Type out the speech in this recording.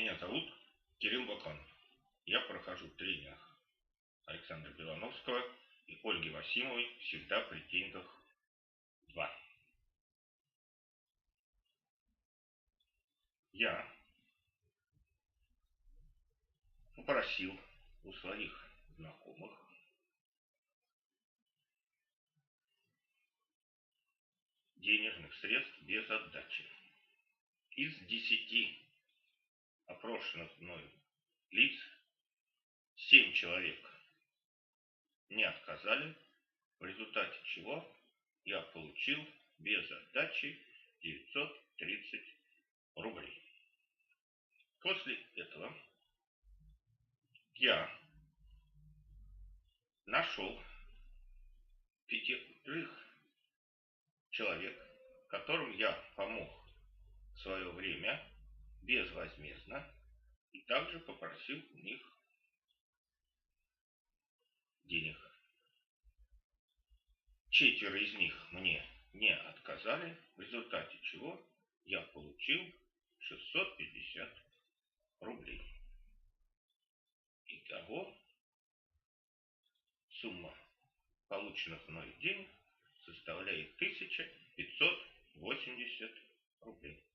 Меня зовут Кирилл Баканов. Я прохожу тренинг Александра Белановского и Ольги Васимовой «Всегда при деньгах 2». Я попросил у своих знакомых денежных средств без отдачи. Из десяти опрошенных мною лиц семь человек не отказали, в результате чего я получил без отдачи 930 рублей. После этого я нашел пятерых человек, которым я помог в свое время безвозмездно и также попросил у них денег. Четверо из них мне не отказали, в результате чего я получил 650 рублей. Итого сумма полученных мной денег составляет 1580 рублей.